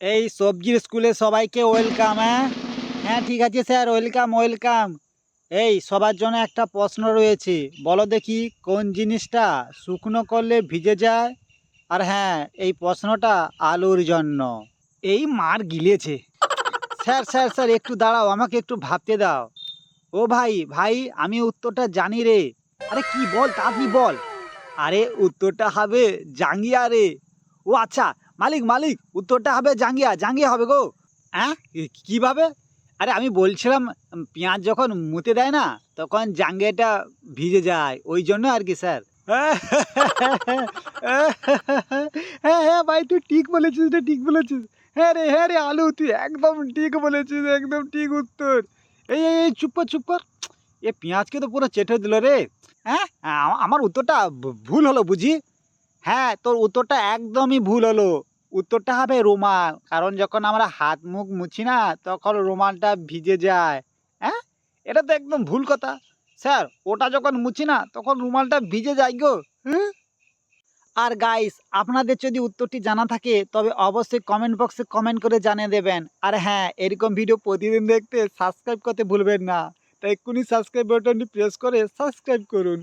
এই সবজির স্কুলে সবাইকে ওয়েলকাম হ্যাঁ? হ্যাঁ ঠিক আছে স্যার, ওয়েলকাম ওয়েলকাম। এই, সবার জন্য একটা প্রশ্ন রয়েছে। বলো দেখি কোন জিনিসটা শুকনো করলে ভিজে যায়? আর হ্যাঁ এই প্রশ্নটা আলুর জন্য। এই মার গিলেছে। স্যার স্যার স্যার, একটু দাঁড়াও, আমাকে একটু ভাবতে দাও। ও ভাই ভাই, আমি উত্তরটা জানি রে। আরে কি বল তাড়াতাড়ি বল? আরে, উত্তরটা হবে জাঙ্গিয়া রে। ও আচ্ছা মালিক মালিক, উত্তরটা হবে জাঙ্গিয়া জাঙ্গিয়া হবে গো। হ্যাঁ? কীভাবে? আরে আমি বলছিলাম পেঁয়াজ যখন মুতে দেয় না, তখন জাঙ্গিয়াটা ভিজে যায়। ওই জন্য আর কি, স্যার। হ্যাঁ হ্যাঁ ভাই, তুই ঠিক বলেছিস রে, ঠিক বলেছিস। হ্যাঁ রে হ্যাঁ রে, আলু, তুই একদম ঠিক বলেছিস, একদম ঠিক উত্তর। এই এই চুপ কর চুপ কর। এ পেঁয়াজকে তো পুরো চেটে দিল রে। হ্যাঁ? আমার উত্তরটা ভুল হলো, বুঝি? হ্যাঁ তোর উত্তরটা একদমই ভুল হলো। উত্তরটা হবে রুমাল। কারণ যখন আমরা হাত মুখ মুছি না, তখন রুমালটা ভিজে যায়। হ্যাঁ? এটা তো একদম ভুল কথা। স্যার, ওটা যখন মুছি না, তখন রুমালটা ভিজে যায় গো। হুম? আর গাইস আপনাদের যদি উত্তরটি জানা থাকে, তবে অবশ্যই কমেন্ট বক্সে কমেন্ট করে জানিয়ে দেবেন। আর হ্যাঁ এরকম ভিডিও প্রতিদিন দেখতে সাবস্ক্রাইব করতে ভুলবেন না। তাই এক্ষুনি সাবস্ক্রাইব বাটনটি প্রেস করে সাবস্ক্রাইব করুন।